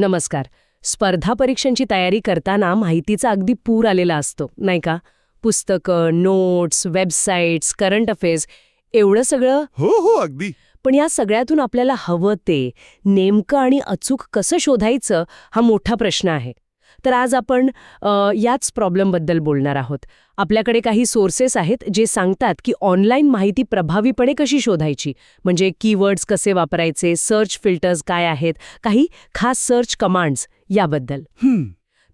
नमस्कार. स्पर्धा परीक्षांची तयारी करताना माहितीचा अगदी पूर आलेला असतो नाही का? पुस्तकं नोट्स वेबसाईट्स करंट अफेअर्स एवढं सगळं? हो हो अगदी. पण या सगळ्यातून आपल्याला हवं ते नेमकं आणि अचूक कसं शोधायचं हा मोठा प्रश्न आहे. तर आज आपण याच प्रॉब्लेमबद्दल बोलणार आहोत. आपल्याकडे काही सोर्सेस आहेत जे सांगतात की ऑनलाईन माहिती प्रभावीपणे कशी शोधायची. म्हणजे कीवर्ड्स कसे वापरायचे सर्च फिल्टर्स काय आहेत काही खास सर्च कमांड्स याबद्दल. हं,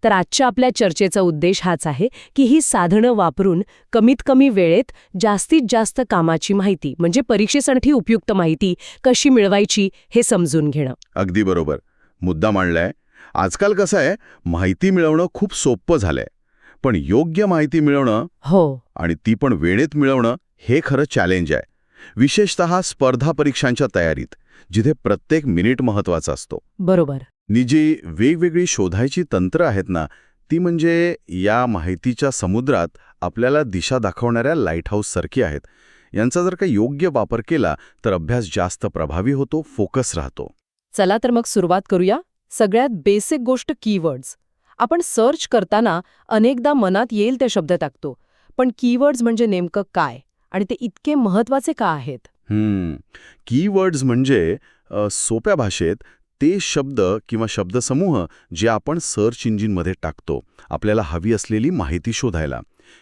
तर आजच्या आपल्या चर्चेचा उद्देश हाच आहे की ही साधनं वापरून कमीत कमी वेळेत जास्तीत जास्त कामाची माहिती म्हणजे परीक्षेसाठी उपयुक्त माहिती कशी मिळवायची हे समजून घेणं. अगदी बरोबर. मुद्दा मांडलाय आजकाल कसं आहे माहिती मिळवणं खूप सोपं झालंय. पण योग्य माहिती मिळवणं हो. आणि ती पण वेळेत मिळवणं हे खरं चॅलेंज आहे. विशेषतः स्पर्धा परीक्षांच्या तयारीत जिथे प्रत्येक मिनिट महत्त्वाचा असतो. बरोबर. नि जी वेगवेगळी शोधायची तंत्र आहेत ना ती म्हणजे या माहितीच्या समुद्रात आपल्याला दिशा दाखवणाऱ्या लाइट हाऊससारखी आहेत. यांचा जर का योग्य वापर केला तर अभ्यास जास्त प्रभावी होतो फोकस राहतो. चला तर मग सुरुवात करूया. सगळ्यात बेसिक गोष्ट कीवर्ड्स आपण सर्च करताना अनेकदा मनात येईल ते शब्द टाकतो. पण कीवर्ड्स म्हणजे नेमकं काय? आणि ते इतके महत्त्वाचे का आहेत? हम्म. कीवर्ड्स म्हणजे सोप्या भाषेत ते शब्द किंवा शब्दसमूह जे आपण सर्च इंजिनमध्ये टाकतो आपल्याला हवी असलेली माहिती शोधायला.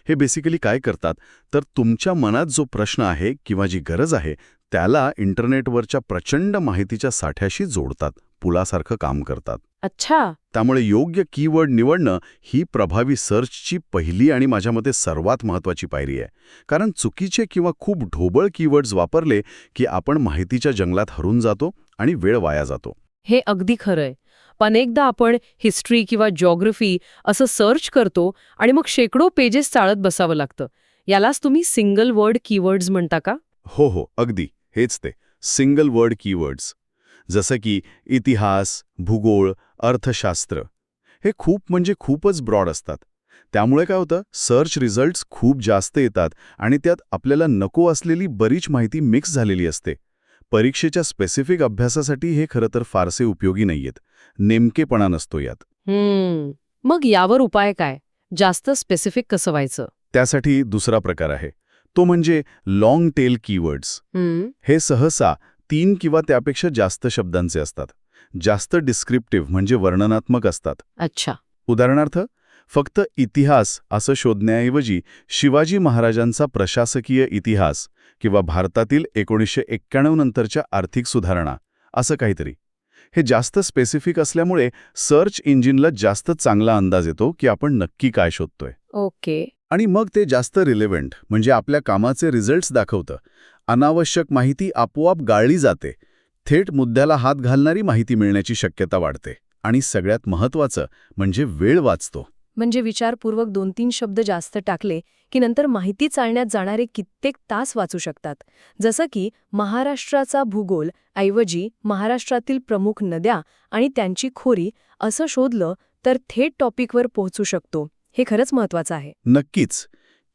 हे बेसिकली काय करतात? तर तुमच्या मनात जो प्रश्न आहे किंवा जी गरज आहे त्याला इंटरनेटवरच्या प्रचंड माहितीच्या साठ्याशी जोडतात. पुलासारखं काम करतात. अच्छा. त्यामुळे योग्य कीवर्ड निवडणं ही प्रभावी सर्चची पहिली आणि माझ्या मते सर्वात महत्त्वाची पायरी आहे. कारण चुकीचे किंवा खूप ढोबळ कीवर्ड्स वापरले की आपण माहितीच्या जंगलात हरून जातो आणि वेळ वाया जातो. हे अगदी खरंय. पण एकदा आपण हिस्ट्री किंवा जॉग्रफी असं सर्च करतो आणि मग शेकडो पेजेस चाळत बसावं लागतं. यालाच तुम्ही सिंगल वर्ड कीवर्ड्स म्हणता का? हो हो अगदी. हेच ते. Single word keywords. जसं की इतिहास भूगोल अर्थशास्त्र. हे खूप म्हणजे खूपच ब्रॉड असतात. त्यामुळे काय होतं? सर्च रिझल्ट्स खूप जास्त येतात आणि त्यात आपल्याला नको असलेली बरीच माहिती मिक्स झालेली असते. परीक्षेच्या स्पेसिफिक अभ्यासासाठी हे खरं तर फारसे उपयोगी नाहीयेत. नेमकेपणा नसतो यात. मग यावर उपाय काय? जास्त स्पेसिफिक कसं व्हायचं? त्यासाठी दुसरा प्रकार आहे. तो म्हणजे लाँग टेल कीवर्ड्स हे सहसा तीन किंवा त्यापेक्षा जास्त शब्दांचे असतात. जास्त डिस्क्रिप्टिव्ह म्हणजे वर्णनात्मक असतात. अच्छा. उदाहरणार्थ फक्त इतिहास असं शोधण्याऐवजी शिवाजी महाराजांचा प्रशासकीय इतिहास किंवा भारतातील एकोणीसशे एक्क्याण्णव नंतरच्या आर्थिक सुधारणा असं काहीतरी. हे जास्त स्पेसिफिक असल्यामुळे सर्च इंजिनला जास्त चांगला अंदाज येतो की आपण नक्की काय शोधतोय. ओके. आणि मग ते जास्त रिलेव्हंट म्हणजे आपल्या कामाचे रिझल्ट्स दाखवतं. अनावश्यक माहिती आपोआप गाळली जाते. थेट मुद्द्याला हात घालणारी माहिती मिळण्याची शक्यता वाढते आणि सगळ्यात महत्त्वाचं म्हणजे वेळ वाचतो. म्हणजे विचारपूर्वक दोन तीन शब्द जास्त टाकले की नंतर माहिती चालण्यात जाणारे कित्येक तास वाचू शकतात. जसं की महाराष्ट्राचा भूगोल ऐवजी महाराष्ट्रातील प्रमुख नद्या आणि त्यांची खोरी असं शोधलं तर थेट टॉपिकवर पोहोचू शकतो. हे खरंच महत्वाचं आहे. नक्कीच.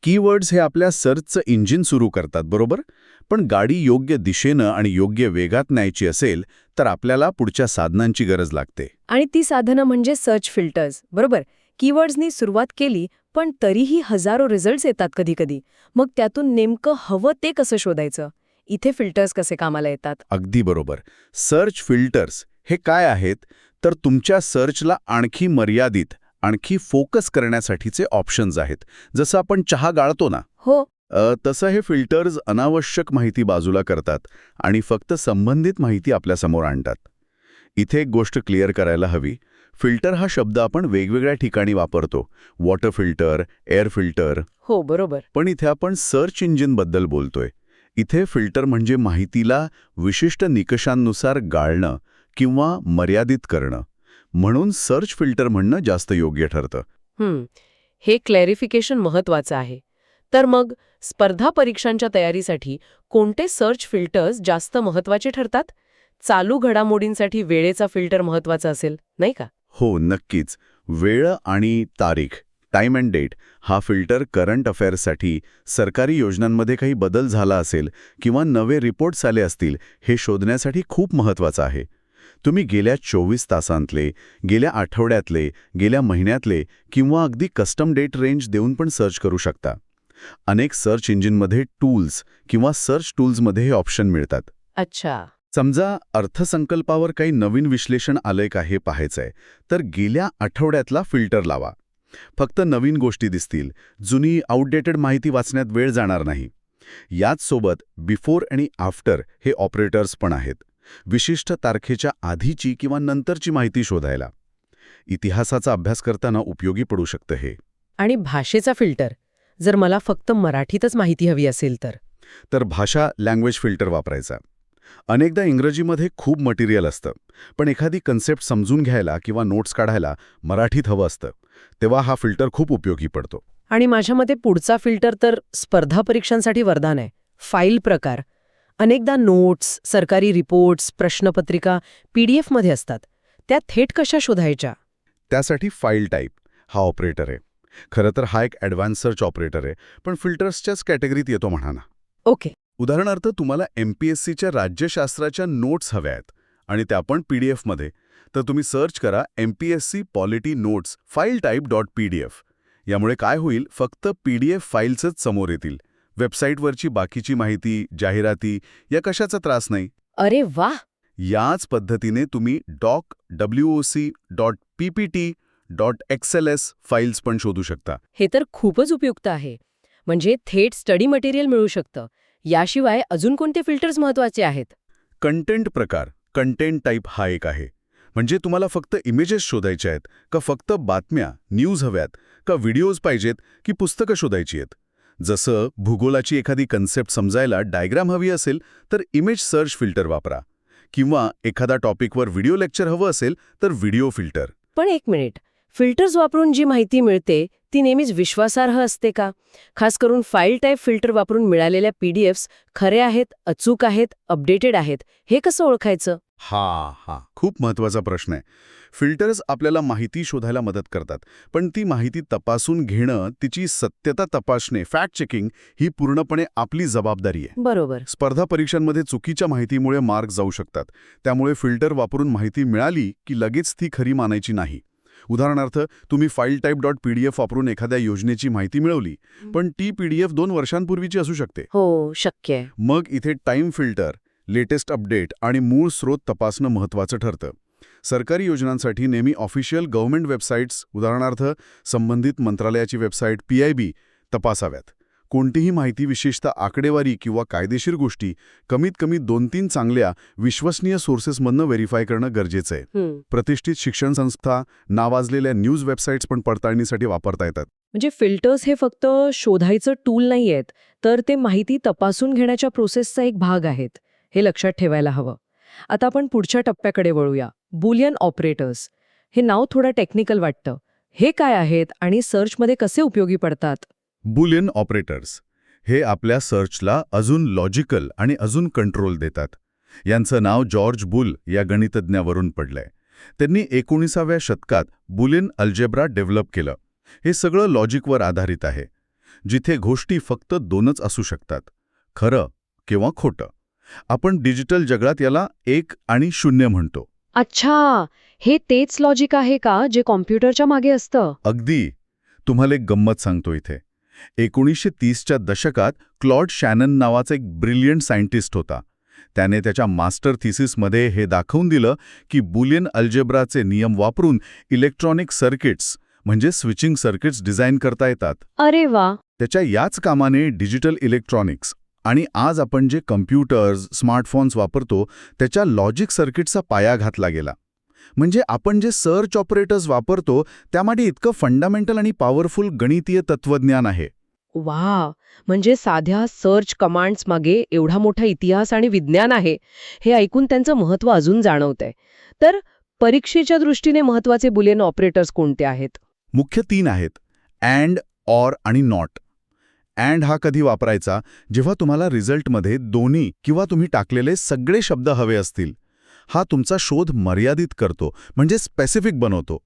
कीवर्ड्स हे आपल्या सर्चचं इंजिन सुरू करतात बरोबर? पण गाडी योग्य दिशेनं आणि योग्य वेगात न्यायची असेल तर आपल्याला पुढच्या साधनांची गरज लागते. आणि ती साधनं म्हणजे सर्च फिल्टर्स बरोबर? कीवर्ड्सनी सुरुवात केली पण तरीही हजारो रिझल्ट्स येतात कधीकधी. मग त्यातून नेमकं हवं ते कसं शोधायचं? इथे फिल्टर्स कसे कामाला येतात? अगदी बरोबर. सर्च फिल्टर्स हे काय आहेत? तर तुमच्या सर्चला आणखी मर्यादित आणखी फोकस करण्यासाठीचे ऑप्शन्स आहेत. जसं आपण चहा गाळतो ना हो. तसं हे फिल्टर्स अनावश्यक माहिती बाजूला करतात आणि फक्त संबंधित माहिती आपल्यासमोर आणतात. इथे एक गोष्ट क्लिअर करायला हवी. फिल्टर हा शब्द आपण वेगवेगळ्या ठिकाणी वापरतो. Water filter air filter. हो बरोबर. पण इथे आपण सर्च इंजिनबद्दल बोलतोय. इथे फिल्टर म्हणजे माहितीला विशिष्ट निकषांनुसार गाळणं किंवा मर्यादित करणं. म्हणून सर्च फिल्टर म्हणणं जास्त योग्य ठरतं. हं, हे क्लॅरिफिकेशन महत्वाचं आहे. तर मग स्पर्धा परीक्षांच्या तयारीसाठी कोणते सर्च फिल्टर्स जास्त महत्त्वाचे ठरतात? चालू घडामोडींसाठी वेळेचा फिल्टर महत्त्वाचा असेल नाही का? हो नक्कीच. वेळ आणि तारीख टाइम अँड डेट हा फिल्टर करंट अफेअर्ससाठी सरकारी योजनांमध्ये काही बदल झाला असेल किंवा नवे रिपोर्ट्स आले असतील हे शोधण्यासाठी खूप महत्त्वाचा आहे. तुम्ही गेल्या चोवीस तासांतले गेल्या आठवड्यातले गेल्या महिन्यातले किंवा अगदी कस्टम डेट रेंज देऊन पण सर्च करू शकता. अनेक सर्च इंजिनमध्ये टूल्स किंवा सर्च टूल्समध्ये हे ऑप्शन मिळतात. अच्छा. समजा अर्थसंकल्पावर काही नवीन विश्लेषण आलंय का हे पाहायचंय तर गेल्या आठवड्यातला फिल्टर लावा. फक्त नवीन गोष्टी दिसतील जुनी आउटडेटेड माहिती वाचण्यात वेळ जाणार नाही. याच सोबत बिफोर आणि आफ्टर हे ऑपरेटर्स पण आहेत. विशिष्ट तारखेच्या आधीची किंवा नंतरची माहिती शोधायला. इतिहासाचा अभ्यास करताना उपयोगी पडू शकतं हे. आणि भाषेचा फिल्टर. जर मला फक्त मराठीतच माहिती हवी असेल तर. तर भाषा लँग्वेज फिल्टर वापरायचा. अनेकदा इंग्रजीमध्ये खूप मटेरियल असतं पण एखादी कन्सेप्ट समजून घ्यायला किंवा नोट्स काढायला मराठीत हवं असतं तेव्हा हा फिल्टर खूप उपयोगी पडतो. आणि माझ्या मते पुढचा फिल्टर तर स्पर्धा परीक्षांसाठी वरदान आहे. फाईल प्रकार. अनेकदा नोट्स सरकारी रिपोर्ट्स प्रश्नपत्रिका पीडीएफमध्ये असतात. त्या थेट कशा शोधायच्या? त्यासाठी फाईल टाईप हा ऑपरेटर आहे. खरं तर हा एक ॲडव्हान्स सर्च ऑपरेटर आहे पण फिल्टर्सच्याच कॅटेगरीत येतो म्हणा ना. ओके. उदाहरणार्थ तुम्हाला एम पी एस सीच्या राज्यशास्त्राच्या नोट्स हव्या आहेत आणि त्या पण पी डी एफमध्ये तर तुम्ही सर्च करा M P S C polity notes file type dot P D F. यामुळे काय होईल फक्त पी डी एफ फाईल्सच समोर येतील. वेबसाईटवरची बाकीची माहिती जाहिराती या कशाचा त्रास नाही? अरे वा याच पद्धतीने तुम्ही doc W O C dot P P T dot X L S files पण शोधू शकता. हे तर खूपच उपयुक्त आहे. म्हणजे थेट स्टडी मटेरियल मिळू शकतं. याशिवाय अजून कोणते फिल्टर्स महत्त्वाचे आहेत? कंटेंट प्रकार कंटेंट टाईप हा एक आहे. म्हणजे तुम्हाला फक्त इमेजेस शोधायच्या आहेत का फक्त बातम्या न्यूज हव्यात का व्हिडिओज पाहिजेत की पुस्तकं शोधायची आहेत? जसं भूगोलाची एखादी कन्सेप्ट समजायला डायग्राम हवी असेल तर इमेज सर्च फिल्टर वापरा. किंवा एखादा टॉपिकवर व्हिडिओ लेक्चर हवं असेल तर व्हिडिओ फिल्टर पण एक मिनिट. फिल्टर्स वापरून जी माहिती मिळते ती नेहमीच विश्वासार्ह असते का? खास करून फाईल टाईप फिल्टर वापरून मिळालेल्या पीडीएफ्स खरे आहेत अचूक आहेत अपडेटेड आहेत हे कसं ओळखायचं? हा हा. खूप महत्त्वाचा प्रश्न आहे. फिल्टर्स आपल्याला माहिती शोधायला मदत करतात पण ती माहिती तपासून घेणं तिची सत्यता तपासणे फॅक्ट चेकिंग ही पूर्णपणे आपली जबाबदारी आहे. बरोबर. स्पर्धा परीक्षांमध्ये चुकीच्या माहितीमुळे मार्क जाऊ शकतात. त्यामुळे फिल्टर वापरून माहिती मिळाली की लगेच ती खरी मानायची नाही. उदाहरणार्थ तुम्ही file type dot P D F वापरून एखाद्या योजनेची माहिती मिळवली पण ती पी डी एफ दोन वर्षांपूर्वीची असू शकते. हो शक्य मग इथे टाईम फिल्टर लेटेस्ट अपडेट आणि मूळ स्रोत तपासणं महत्त्वाचं ठरतं. सरकारी योजनांसाठी नेहमी ऑफिशियल गव्हर्नमेंट वेबसाईट्स उदाहरणार्थ संबंधित मंत्रालयाची वेबसाईट पी आय बी तपासाव्यात. कोणतीही माहिती विशेषतः आकडेवारी किंवा कायदेशीर गोष्टी कमीत कमी दोन तीन चांगल्या विश्वसनीय सोर्सेसमधनं व्हेरीफाय करणं गरजेचं आहे. प्रतिष्ठित शिक्षण संस्था नावाजलेल्या न्यूज वेबसाईट्स पण पडताळणीसाठी वापरता येतात. म्हणजे फिल्टर्स हे फक्त शोधायचं टूल नाही आहेत तर ते माहिती तपासून घेण्याच्या प्रोसेसचा एक भाग आहेत हे लक्षात ठेवायला हवं. आता आपण पुढच्या टप्प्याकडे वळूया. Boolean operators. हे नाव थोडं टेक्निकल वाटतं. हे काय आहेत आणि सर्चमध्ये कसे उपयोगी पडतात? बुलियन ऑपरेटर्स हे आपल्या सर्चला अजून लॉजिकल आणि अजून कंट्रोल देतात. यांचं नाव जॉर्ज बुल या गणितज्ञावरून पडलंय. त्यांनी एकोणीसाव्या शतकात बुलियन अल्जेब्रा डेव्हलप केलं. हे सगळं लॉजिकवर आधारित आहे जिथे गोष्टी फक्त दोनच असू शकतात खरं किंवा खोटं. आपण डिजिटल जगात याला एक आणि शून्य म्हणतो. अच्छा हे तेच लॉजिक आहे का जे कॉम्प्युटरच्या मागे असतं? अगदी. तुम्हाला एक गंमत सांगतो इथे. एकोणीसशे तीसच्या दशकात क्लॉड शॅनन नावाचा एक ब्रिलियंट सायंटिस्ट होता. त्याने त्याच्या मास्टर थिसिसमध्ये हे दाखवून दिलं की बुलियन अल्जेब्राचे नियम वापरून इलेक्ट्रॉनिक सर्किट्स म्हणजे स्विचिंग सर्किट्स डिझाईन करता येतात. अरे वा! त्याच्या याच कामाने डिजिटल इलेक्ट्रॉनिक्स आणि आज आपण जे कम्प्युटर्स स्मार्टफोन्स वापरतो त्याच्या लॉजिक सर्किटचा पाया घातला गेला. म्हणजे आपण जे सर्च ऑपरेटर्स वापरतो त्यामागे इतकं फंडामेंटल आणि पॉवरफुल गणितीय तत्वज्ञान आहे. वा म्हणजे साध्या सर्च कमांड्स मागे एवढा मोठा इतिहास आणि विज्ञान आहे हे ऐकून त्यांचं महत्त्व अजून जाणवतंय. तर परीक्षेच्या दृष्टीने महत्त्वाचे बुलियन ऑपरेटर्स कोणते आहेत? मुख्य तीन आहेत अँड ऑर आणि नॉट. अँड हा कधी वापरायचा? जेव्हा तुम्हाला रिझल्टमध्ये दोन्ही किंवा तुम्ही टाकलेले सगळे शब्द हवे असतील. हा तुमचा शोध मर्यादित करतो म्हणजे स्पेसिफिक बनवतो.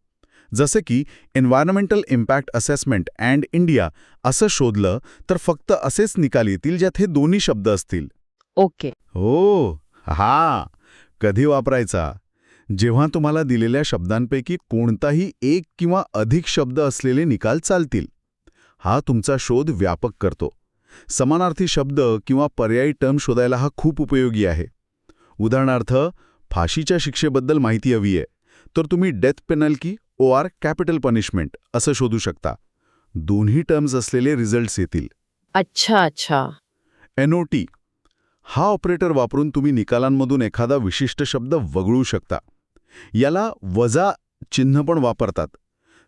जसे की environmental impact assessment and India असं शोधलं तर फक्त असेच निकाल येतील ज्यात हे दोन्ही शब्द असतील. ओके. हो हा कधी वापरायचा? जेव्हा तुम्हाला दिलेल्या शब्दांपैकी कोणताही एक किंवा अधिक शब्द असलेले निकाल चालतील हा तुमचा शोध व्यापक करतो. समानार्थी शब्द किंवा पर्यायी टर्म शोधायला हा खूप उपयोगी आहे. उदाहरणार्थ फाशीच्या शिक्षेबद्दल माहिती हवी आहे तर तुम्ही death penalty O R capital punishment असं शोधू शकता. दोन्ही टर्म्स असलेले रिझल्ट्स येतील. अच्छा अच्छा. एनओटी हा ऑपरेटर वापरून तुम्ही निकालांमधून एखादा विशिष्ट शब्द वगळू शकता. याला वजा चिन्ह पण वापरतात.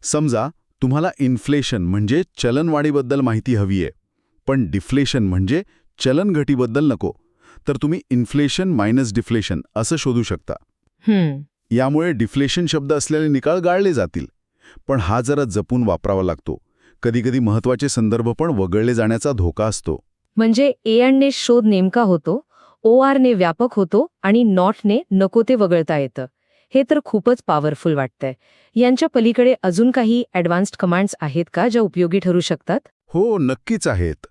समजा तुम्हाला इन्फ्लेशन म्हणजे चलनवाढीबद्दल माहिती हवी आहे पण डिफ्लेशन म्हणजे चलनघटीबद्दल नको. तर तुम्ही इन्फ्लेशन मायनस डिफ्लेशन असं शोधू शकता. यामुळे डिफ्लेशन शब्द असलेले निकाल गाळले जातील. पण हा जरा जपून वापरावा लागतो. कधीकधी महत्त्वाचे संदर्भ पण वगळले जाण्याचा धोका असतो. म्हणजे ए ने शोध नेमका होतो ओ आरने व्यापक होतो आणि नॉटने नको ते वगळता येतं. हे तर खूपच पॉवरफुल वाटतंय. यांच्या पलीकडे अजून काही ॲडव्हान्स्ड कमांड्स आहेत का ज्या उपयोगी ठरू शकतात? हो नक्कीच आहेत.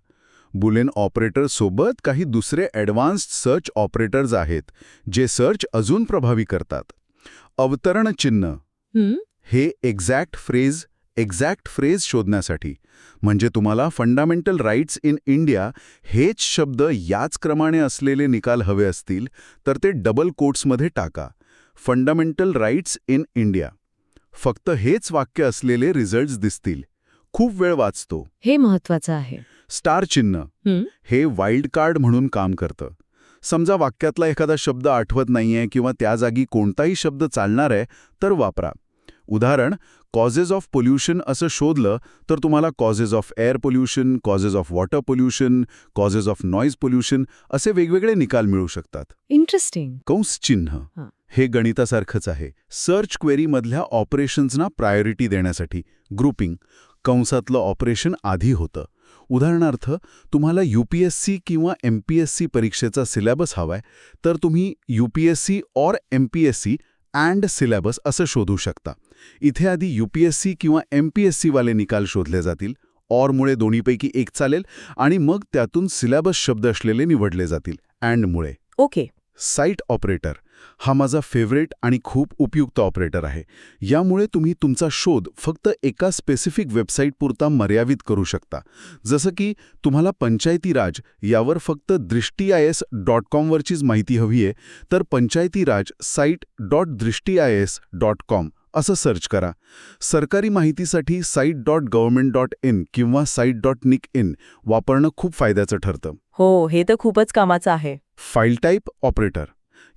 बुलेन ऑपरेटर सोबत काही दुसरे ॲडव्हान्स्ड सर्च ऑपरेटर्स आहेत जे सर्च अजून प्रभावी करतात. अवतरण चिन्ह. हे? एक्झॅक्ट फ्रेज एक्झॅक्ट फ्रेज शोधण्यासाठी. म्हणजे तुम्हाला फंडामेंटल राईट्स इन इंडिया हेच शब्द याच क्रमाने असलेले निकाल हवे असतील तर ते डबल कोट्समध्ये टाका. Fundamental rights in India. फक्त हेच वाक्य असलेले रिझल्ट्स दिसतील. खूप वेळ वाचतो. हे महत्वाचं आहे. स्टार चिन्ह. हं? वाईल्ड कार्ड म्हणून काम करतं. समजा वाक्यातला एखादा शब्द आठवत नाहीये किंवा त्या जागी कोणताही शब्द चालणार आहे तर वापरा. उदाहरण कॉजेस ऑफ पोल्युशन असं शोधलं तर तुम्हाला causes of air pollution causes of water pollution causes of noise pollution असे वेगवेगळे निकाल मिळू शकतात. इंटरेस्टिंग कंस चिन्ह. हां. हे गणितासारखंच आहे. सर्च क्वेरीमधल्या ऑपरेशन्सना प्रायोरिटी देण्यासाठी. ग्रुपिंग कंसातलं ऑपरेशन आधी होतं. उदाहरणार्थ तुम्हाला यूपीएससी किंवा एमपीएससी परीक्षेचा सिलेबस हवाय तर तुम्ही यूपीएससी और एमपीएससी अँड सिलेबस असं शोधू शकता. इथे आधी यूपीएससी किंवा एम पी एस वाले निकाल शोधले जातील. ऑरमुळे दोन्हीपैकी एक चालेल आणि मग त्यातून सिलेबस शब्द असलेले निवडले जातील. अँडमुळे ओके. साईट ऑपरेटर हा माझा फेवरेट आणि खूप उपयुक्त ऑपरेटर आहे. यामुळे तुम्ही तुमचा शोध फक्त एका स्पेसिफिक वेबसाईटपुरता मर्यादित करू शकता. जसं की तुम्हाला पंचायती राज यावर फक्त दृष्टी आय एस डॉट कॉमवरचीच माहिती हवी आहे तर Panchayati Raj site dot Drishti I S dot com असं सर्च करा. सरकारी माहितीसाठी site dot government dot in किंवा साईट डॉट निक इन वापरणं खूप फायद्याचं ठरतं. हो हे तर खूपच कामाचं आहे. File type operator.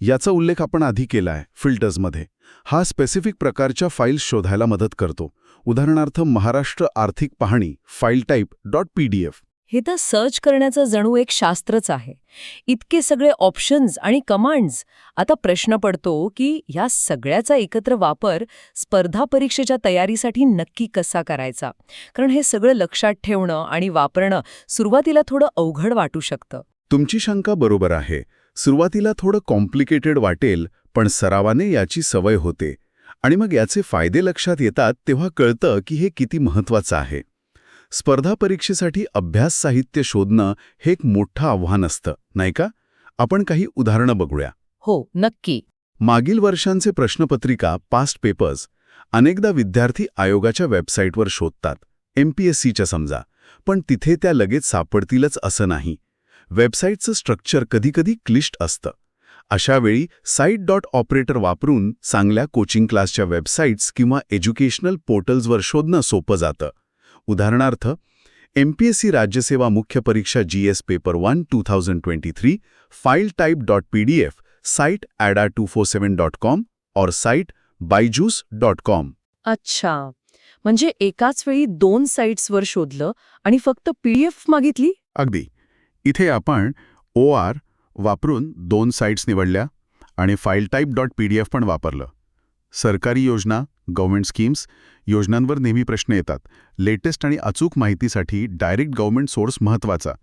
याचा उल्लेख आपण आधी केला आहे फिल्टर्समध्ये. हा स्पेसिफिक प्रकारच्या फाईल्स शोधायला मदत करतो. उदाहरणार्थ महाराष्ट्र आर्थिक पाहणी file type dot P D F. हे तर सर्च करण्याचं जणू एक शास्त्रच आहे. इतके सगळे ऑप्शन्स आणि कमांड्स आता प्रश्न पडतो की ह्या सगळ्याचा एकत्र वापर स्पर्धा परीक्षेच्या तयारीसाठी नक्की कसा करायचा? कारण हे सगळं लक्षात ठेवणं आणि वापरणं सुरुवातीला थोडं अवघड वाटू शकतं. तुमची शंका बरोबर आहे. सुरुवातीला थोडं कॉम्प्लिकेटेड वाटेल पण सरावाने याची सवय होते. आणि मग याचे फायदे लक्षात येतात तेव्हा कळतं की हे किती महत्वाचं आहे. स्पर्धा परीक्षेसाठी अभ्यास साहित्य शोधणं हे एक मोठं आव्हान असतं नाही का? आपण काही उदाहरणं बघूया. हो नक्की. मागील वर्षांचे प्रश्नपत्रिका पास्ट पेपर्स अनेकदा विद्यार्थी आयोगाच्या वेबसाईटवर शोधतात एमपीएससीच्या समजा पण तिथे त्या लगेच सापडतीलच असं नाही. वेबसाईटचं स्ट्रक्चर कधीकधी क्लिष्ट असतं. अशावेळी साईट डॉट ऑपरेटर वापरून चांगल्या कोचिंग क्लासच्या वेबसाईट्स किंवा एज्युकेशनल पोर्टल्सवर शोधणं सोपं जातं. उदाहरणार्थ एमपीएससी राज्यसेवा मुख्य परीक्षा GS paper one two thousand twenty three file type dot P D F site Adda two four seven dot com और साईट बायजूस डॉट कॉम. अच्छा. म्हणजे एकाच वेळी दोन साईट्सवर शोधलं आणि फक्त पीडीएफ मागितली? अगदी. इथे आपण ओ आर वापरून दोन साईट्स निवडल्या आणि file type dot P D F पण वापरलं. सरकारी योजना गव्हर्नमेंट स्कीम्स योजनांवर नेहमी प्रश्न येतात. लेटेस्ट आणि अचूक माहितीसाठी डायरेक्ट गव्हर्नमेंट सोर्स महत्त्वाचा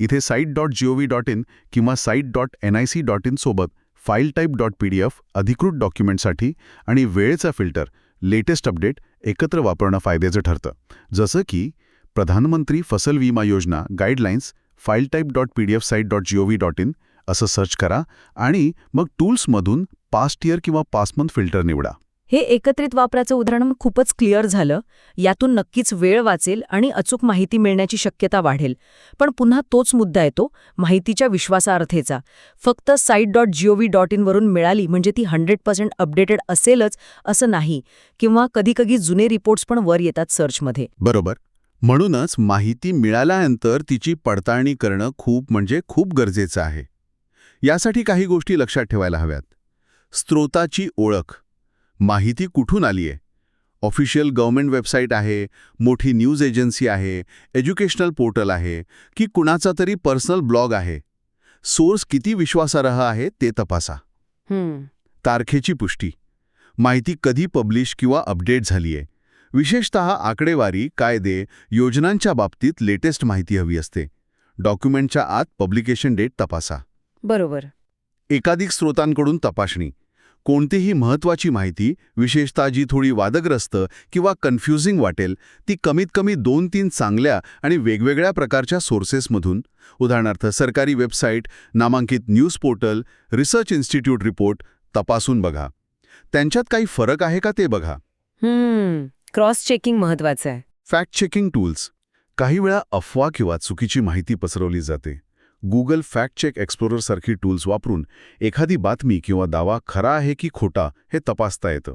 इथे site dot G O V dot in किंवा site dot N I C dot in सोबत file type dot P D F अधिकृत डॉक्युमेंटसाठी आणि वेळेचा फिल्टर लेटेस्ट अपडेट एकत्र वापरणं फायद्याचं ठरतं. जसं की Pradhanmantri Fasal Vima Yojana guidelines file type dot P D F site dot G O V dot in असं सर्च करा आणि मग टूल्समधून पास्ट इयर किंवा पासमंथ फिल्टर निवडा. हे एकत्रित वापराचं उदाहरण खूपच क्लिअर झालं. यातून नक्कीच वेळ वाचेल आणि अचूक माहिती मिळण्याची शक्यता वाढेल. पण पुन्हा तोच मुद्दा येतो माहितीच्या विश्वासार्थेचा. फक्त साईट डॉट जीओव्ही डॉट इनवरून मिळाली म्हणजे ती हंड्रेड पर्सेंट अपडेटेड असेलच असं नाही किंवा कधीकधी जुने रिपोर्ट्स पण वर येतात सर्चमध्ये बरोबर. म्हणूनच माहिती मिळाल्यानंतर तिची पडताळणी करणं खूप म्हणजे खूप गरजेचं आहे. यासाठी काही गोष्टी लक्षात ठेवायला हव्यात. स्त्रोताची ओळख. माहिती कुठून आली आहे? ऑफिशियल गव्हर्नमेंट वेबसाईट आहे मोठी न्यूज एजन्सी आहे एज्युकेशनल पोर्टल आहे की कुणाचा तरी पर्सनल ब्लॉग आहे? सोर्स किती विश्वासार्ह आहे ते तपासा. तारखेची पुष्टी. माहिती कधी पब्लिश किंवा अपडेट झाली आहे विशेषतः आकडेवारी कायदे योजनांच्या बाबतीत लेटेस्ट माहिती हवी असते. डॉक्युमेंटच्या आत पब्लिकेशन डेट तपासा. बरोबर. एकाधिक स्रोतांकडून तपासणी. कोणतीही महत्त्वाची माहिती विशेषतः जी थोडी वादग्रस्त किंवा कन्फ्युजिंग वाटेल ती कमीत कमी दोन तीन चांगल्या आणि वेगवेगळ्या प्रकारच्या सोर्सेसमधून. उदाहरणार्थ सरकारी वेबसाईट नामांकित news portal research institute report तपासून बघा. त्यांच्यात काही फरक आहे का ते बघा. क्रॉस चेकिंग महत्वाचं आहे. Fact checking tools. काही वेळा अफवा किंवा चुकीची माहिती पसरवली जाते. गुगल फॅक्ट चेक एक्सप्लोरर सारखी टूल्स वापरून एखादी बातमी किंवा दावा खरा आहे की खोटा हे तपासता येतं.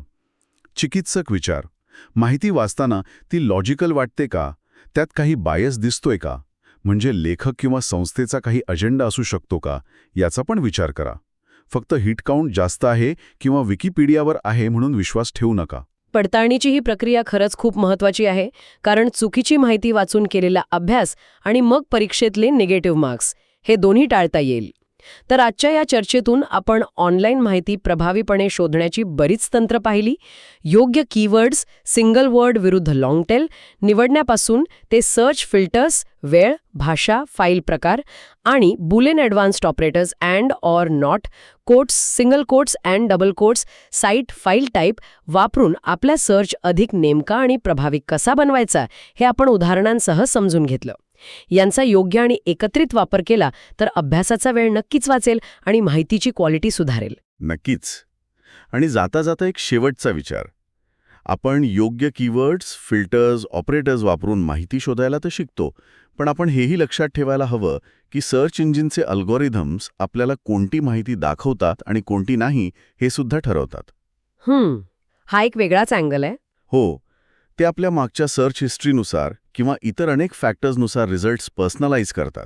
चिकित्सक विचार. माहिती वाचताना ती लॉजिकल वाटते का? त्यात काही बायस दिसतोय का? म्हणजे लेखक किंवा संस्थेचा काही अजेंडा असू शकतो का? याचा पण विचार करा. फक्त हिट काउंट जास्त आहे किंवा विकिपीडियावर आहे म्हणून विश्वास ठेवू नका. पडताळणीची ही प्रक्रिया खरंच खूप महत्वाची आहे कारण चुकीची माहिती वाचून केलेला अभ्यास आणि मग परीक्षेतले निगेटिव्ह मार्क्स हे दोन्ही टाळता येईल. तर आजच्या या चर्चेतून आपण ऑनलाईन माहिती प्रभावीपणे शोधण्याची बरीच तंत्र पाहिली. योग्य कीवर्ड्स सिंगल वर्ड विरुद्ध लाँग निवडण्यापासून ते सर्च फिल्टर्स वेळ भाषा फाईल प्रकार आणि Boolean advanced operators and or not quotes single quotes and double quotes site file type वापरून आपला सर्च अधिक नेमका आणि प्रभावी कसा बनवायचा हे आपण उदाहरणांसह समजून घेतलं. यांचा योग्य आणि एकत्रित वापर केला तर अभ्यासाचा वेळ नक्कीच वाचेल आणि माहितीची क्वालिटी सुधारेल. नक्कीच. आणि जाता जाता एक शेवटचा विचार. आपण योग्य कीवर्ड्स फिल्टर्स ऑपरेटर्स वापरून माहिती शोधायला तर शिकतो पण आपण हेही लक्षात ठेवायला हवं की सर्च इंजिनचे अल्गोरिथम्स आपल्याला कोणती माहिती दाखवतात आणि कोणती नाही हे सुद्धा ठरवतात. हम्म. हा एक वेगळाच अँगल आहे. हो. ते आपल्या मागच्या सर्च हिस्ट्रीनुसार किंवा इतर अनेक फॅक्टर्सनुसार रिझल्ट्स पर्सनलाइज करतात.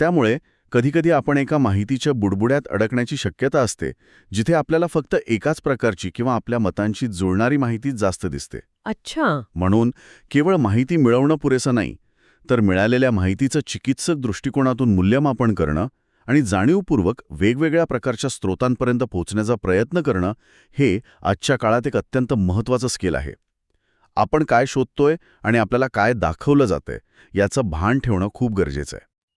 त्यामुळे कधीकधी आपण एका माहितीच्या बुडबुड्यात अडकण्याची शक्यता असते जिथे आपल्याला फक्त एकाच प्रकारची किंवा आपल्या मतांशी जुळणारी माहितीच जास्त दिसते. अच्छा. म्हणून केवळ माहिती मिळवणं पुरेसं नाही तर मिळालेल्या माहितीचं चिकित्सक दृष्टिकोनातून मूल्यमापन करणं आणि जाणीवपूर्वक वेगवेगळ्या प्रकारच्या स्रोतांपर्यंत पोहोचण्याचा प्रयत्न करणं हे आजच्या काळात एक अत्यंत महत्त्वाचं स्किल आहे. आपण काय शोधतोय आणि आपल्याला काय दाखवलं जातंय याचं भान ठेवणं खूप गरजेचं आहे.